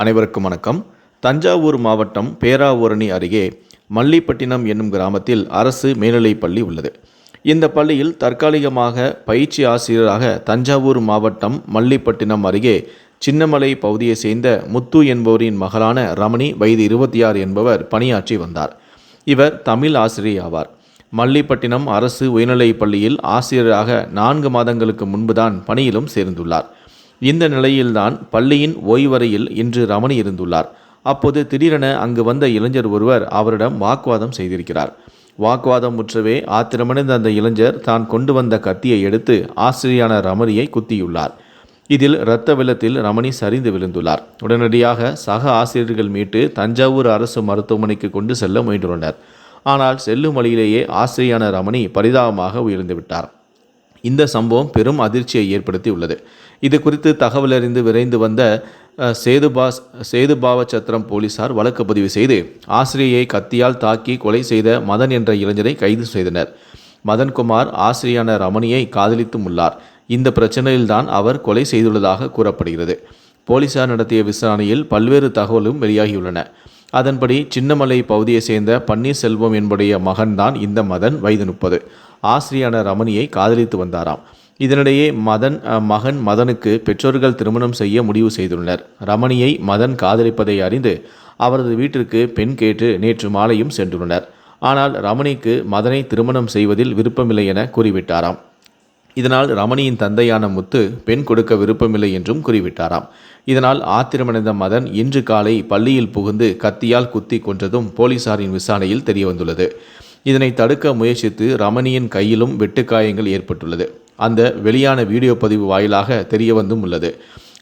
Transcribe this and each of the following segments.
அனைவருக்கும் வணக்கம். தஞ்சாவூர் மாவட்டம் பேராவூரணி அருகே மல்லிப்பட்டினம் என்னும் கிராமத்தில் அரசு மேல்நிலைப் பள்ளி உள்ளது. இந்த பள்ளியில் தற்காலிகமாக பயிற்சி ஆசிரியராக தஞ்சாவூர் மாவட்டம் மல்லிப்பட்டினம் அருகே சின்னமலை பகுதியைச் சேர்ந்த முத்து என்பவரின் மகளான ரமணி வயது இருபத்தி ஆறு என்பவர் பணியாற்றி வந்தார். இவர் தமிழ் ஆசிரியர் ஆவார். மல்லிப்பட்டினம் அரசு உயர்நிலைப் பள்ளியில் ஆசிரியராக நான்கு மாதங்களுக்கு முன்புதான் பணியிலும் சேர்ந்துள்ளார். இந்த நிலையில்தான் பள்ளியின் ஓய்வறையில் இன்று ரமணி இருந்துள்ளார். அப்போது திடீரென அங்கு வந்த இளைஞர் ஒருவர் அவரிடம் வாக்குவாதம் செய்திருக்கிறார். வாக்குவாதம் முற்றவே ஆத்திரமடைந்த அந்த இளைஞர் தான் கொண்டு வந்த கத்தியை எடுத்து ஆசிரியான ரமணியை குத்தியுள்ளார். இதில் இரத்த வெள்ளத்தில் ரமணி சரிந்து விழுந்துள்ளார். உடனடியாக சக ஆசிரியர்கள் மீட்டு தஞ்சாவூர் அரசு மருத்துவமனைக்கு கொண்டு செல்ல முயன்றுள்ளனர். ஆனால் செல்லும் வழியிலேயே ஆசிரியான ரமணி பரிதாபமாக உயர்ந்துவிட்டார் விட்டார். இந்த சம்பவம் பெரும் அதிர்ச்சியை ஏற்படுத்தி உள்ளது இது குறித்து தகவல் அறிந்து விரைந்து வந்த அஹ், சேதுபாஸ் சேதுபாவச்சத்திரம் போலீசார் வழக்கு பதிவு செய்து ஆசிரியை கத்தியால் தாக்கி கொலை செய்த மதன் என்ற இளைஞரை கைது செய்தனர். மதன்குமார் ஆசிரியான ரமணியை காதலித்தும் உள்ளார் இந்த பிரச்சனையில்தான் அவர் கொலை செய்துள்ளதாக கூறப்படுகிறது. போலீசார் நடத்திய விசாரணையில் பல்வேறு தகவலும் வெளியாகியுள்ளன. அதன்படி சின்னமலை பகுதியை சேர்ந்த பன்னீர்செல்வம் என்புடைய மகன்தான் இந்த மதன். வயது முப்பது. ஆசிரியான ரமணியை காதலித்து வந்தாராம். இதனிடையே மதன் மகன் மதனுக்கு பெற்றோர்கள் திருமணம் செய்ய முடிவு செய்துள்ளனர். ரமணியை மதன் காதலிப்பதை அறிந்து அவரது வீட்டிற்கு பெண் கேட்டு நேற்று மாலையும் சென்றுள்ளனர். ஆனால் ரமணிக்கு மதனை திருமணம் செய்வதில் விருப்பமில்லை என கூறிவிட்டாராம். இதனால் ரமணியின் தந்தையான முத்து பெண் கொடுக்க விருப்பமில்லை என்றும் கூறிவிட்டாராம். இதனால் ஆத்திரமடைந்த மதன் இன்று காலை பள்ளியில் புகுந்து கத்தியால் குத்தி கொன்றதும் போலீசாரின் விசாரணையில் தெரியவந்துள்ளது. இதனை தடுக்க முயற்சித்து ரமணியின் கையிலும் வெட்டுக்காயங்கள் ஏற்பட்டுள்ளது. அந்த வெளியான வீடியோ பதிவு வாயிலாக தெரியவந்தும் உள்ளது.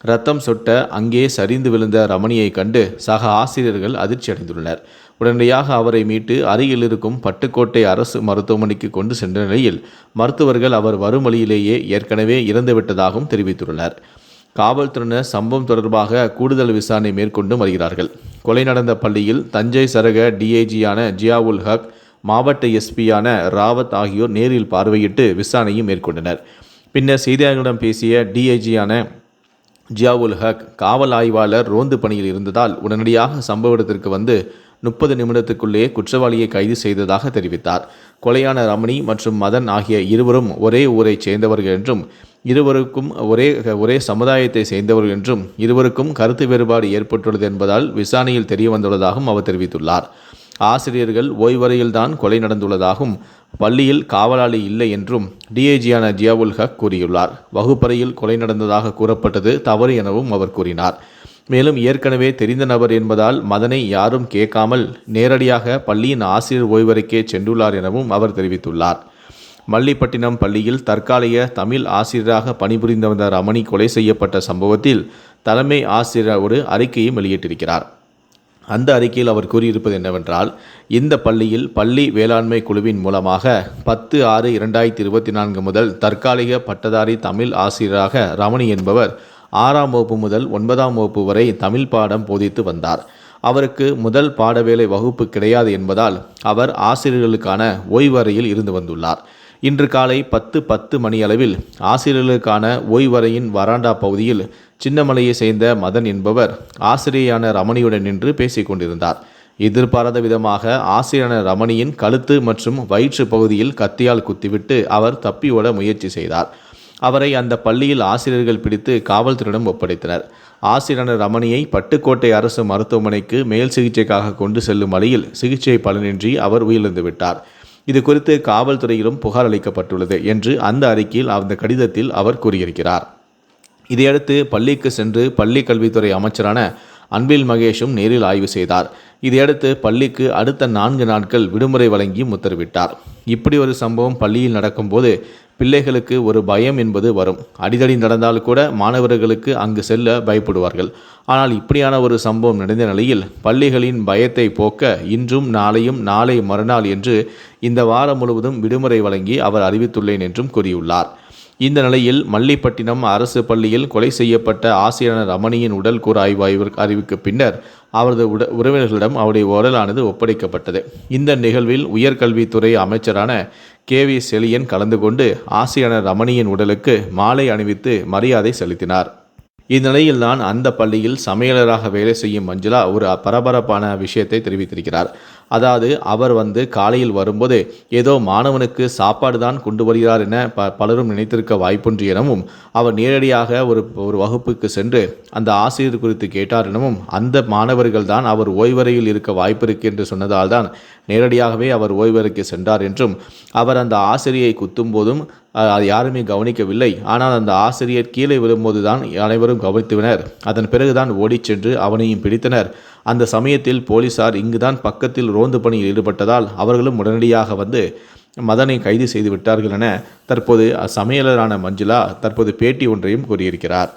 ரத்தம் சொட்ட அங்கே சரிந்து விழுந்த ரமணியை கண்டு சக ஆசிரியர்கள் அதிர்ச்சி அடைந்துள்ளனர். உடனடியாக அவரை மீட்டு அருகில் இருக்கும் பட்டுக்கோட்டை அரசு மருத்துவமனைக்கு கொண்டு சென்ற நிலையில் மருத்துவர்கள் அவர் வரும் வழியிலேயே ஏற்கனவே இறந்துவிட்டதாகவும் தெரிவித்துள்ளனர். காவல்துறையினர் சம்பவம் தொடர்பாக கூடுதல் விசாரணை மேற்கொண்டு வருகிறார்கள். கொலை நடந்த பள்ளியில் தஞ்சை சரக டிஐஜியான ஜியாவுல் ஹக் மாவட்ட எஸ்பியான ராவத் ஆகியோர் நேரில் பார்வையிட்டு விசாரணையும் மேற்கொண்டனர். பின்னர் செய்தியாளர்களிடம் பேசிய டிஐஜியான ஜியாவுல் ஹக் காவல் ஆய்வாளர் ரோந்து பணியில் இருந்ததால் உடனடியாக சம்பவ இடத்திற்கு வந்து முப்பது நிமிடத்துக்குள்ளேயே குற்றவாளியை கைது செய்ததாக தெரிவித்தார். கொலையான ரமணி மற்றும் மதன் ஆகிய இருவரும் ஒரே ஊரைச் சேர்ந்தவர்கள் என்றும் இருவருக்கும் ஒரே ஒரே சமுதாயத்தை சேர்ந்தவர்கள் என்றும் இருவருக்கும் கருத்து வேறுபாடு ஏற்பட்டுள்ளது என்பதால் விசாரணையில் தெரிய வந்துள்ளதாகவும் அவர் தெரிவித்துள்ளார். ஆசிரியர்கள் ஓய்வறையில்தான் கொலை நடந்துள்ளதாகவும் பள்ளியில் காவலாளி இல்லை என்றும் டிஐஜியான ஜியாவுல் ஹக் கூறியுள்ளார். வகுப்பறையில் கொலை நடந்ததாக கூறப்பட்டது தவறு எனவும் அவர் கூறினார். மேலும் ஏற்கனவே தெரிந்த நபர் என்பதால் மதனை யாரும் கேட்காமல் நேரடியாக பள்ளியின் ஆசிரியர் ஓய்வறைக்கே சென்றுள்ளார் எனவும் அவர் தெரிவித்துள்ளார். மல்லிப்பட்டினம் பள்ளியில் தற்காலிக தமிழ் ஆசிரியராக பணிபுரிந்து வந்த ரமணி கொலை செய்யப்பட்ட சம்பவத்தில் தலைமை ஆசிரியர் ஒரு அறிக்கையும் வெளியிட்டிருக்கிறார். அந்த அறிக்கையில் அவர் கூறியிருப்பது என்னவென்றால் இந்த பள்ளியில் பள்ளி வேளாண்மை குழுவின் மூலமாக பத்து ஆறு இரண்டாயிரத்தி இருபத்தி நான்கு முதல் தற்காலிக பட்டதாரி தமிழ் ஆசிரியராக ரமணி என்பவர் ஆறாம் வகுப்பு முதல் ஒன்பதாம் வகுப்பு வரை தமிழ் பாடம் போதித்து வந்தார். அவருக்கு முதல் பாடவேளை வகுப்பு கிடையாது என்பதால் அவர் ஆசிரியர்களுக்கான ஓய்வறையில் இருந்து வந்துள்ளார். இன்று காலை பத்து பத்து மணியளவில் ஆசிரியர்களுக்கான ஓய்வறையின் வராண்டா பகுதியில் சின்னமலையை சேர்ந்த மதன் என்பவர் ஆசிரியரான ரமணியுடன் நின்று பேசிக் கொண்டிருந்தார். எதிர்பாராத விதமாக ஆசிரியரான ரமணியின் கழுத்து மற்றும் வயிற்று பகுதியில் கத்தியால் குத்திவிட்டு அவர் தப்பியோட முயற்சி செய்தார். அவரை அந்த பள்ளியில் ஆசிரியர்கள் பிடித்து காவல்துறையிடம் ஒப்படைத்தனர். ஆசிரியரான ரமணியை பட்டுக்கோட்டை அரசு மருத்துவமனைக்கு மேல் சிகிச்சைக்காக கொண்டு செல்லும் வழியில் சிகிச்சை பலனின்றி அவர் உயிரிழந்து விட்டார். இது குறித்து காவல்துறையிலும் புகார் அளிக்கப்பட்டுள்ளது என்று அந்த அறிக்கையில் அந்த கடிதத்தில் அவர் கூறியிருக்கிறார். இதையடுத்து பள்ளிக்கு சென்று பள்ளி கல்வித்துறை அமைச்சரான அன்பில் மகேஷும் நேரில் ஆய்வு செய்தார். இதையடுத்து பள்ளிக்கு அடுத்த நான்கு நாட்கள் விடுமுறை வழங்கியும் உத்தரவிட்டார். இப்படி ஒரு சம்பவம் பள்ளியில் நடக்கும்போது பிள்ளைகளுக்கு ஒரு பயம் என்பது வரும். அடிதடி நடந்தால் கூட மாணவர்களுக்கு அங்கு செல்ல பயப்படுவார்கள். ஆனால் இப்படியான ஒரு சம்பவம் நடந்த நிலையில் பள்ளிகளின் பயத்தை போக்க இன்றும் நாளையும் நாளை மறுநாள் என்று இந்த வாரம் முழுவதும் விடுமுறை வழங்கி அவர் அறிவித்துள்ளேன் என்றும் கூறியுள்ளார். இந்த நிலையில் மல்லிப்பட்டினம் அரசு பள்ளியில் கொலை செய்யப்பட்ட ஆசிரியர் ரமணியின் உடல் கூறு ஆய்வு ஆய்வு அறிவுக்கு பின்னர் அவரது உட உறவினர்களிடம் அவருடைய உடலானது ஒப்படைக்கப்பட்டது. இந்த நிகழ்வில் உயர்கல்வித்துறை அமைச்சரான கே வி செலியன் கலந்து கொண்டு ஆசிரியர் ரமணியின் உடலுக்கு மாலை அணிவித்து மரியாதை செலுத்தினார். இந்நிலையில்தான் அந்த பள்ளியில் சமையலராக வேலை செய்யும் மஞ்சுளா ஒரு பரபரப்பான விஷயத்தை தெரிவித்திருக்கிறார். அதாவது அவர் வந்து காலையில் வரும்போது ஏதோ மாணவனுக்கு சாப்பாடு தான் கொண்டு வருகிறார் என ப பலரும் நினைத்திருக்க வாய்ப்புன்று எனவும் அவர் நேரடியாக ஒரு ஒரு வகுப்புக்கு சென்று அந்த ஆசிரியர் குறித்து கேட்டார் எனவும் அந்த மாணவர்கள் தான் அவர் ஓய்வறையில் இருக்க வாய்ப்பு இருக்கு என்று சொன்னதால் தான் நேரடியாகவே அவர் ஓய்வறைக்கு சென்றார் என்றும் அவர் அந்த ஆசிரியை குத்தும் போதும் அது யாருமே கவனிக்கவில்லை. ஆனால் அந்த ஆசிரியர் கீழே விழும்போது தான் அனைவரும் கவனித்துவினர். அதன் பிறகுதான் ஓடிச் சென்று அவனையும் பிடித்தனர். அந்த சமயத்தில் போலீசார் இங்குதான் பக்கத்தில் ரோந்து பணியில் ஈடுபட்டதால் அவர்களும் உடனடியாக வந்து மதனை கைது செய்து விட்டார்கள் என தற்போது சமையலரான மஞ்சுளா தற்போது பேட்டி ஒன்றையும் கூறியிருக்கிறார்.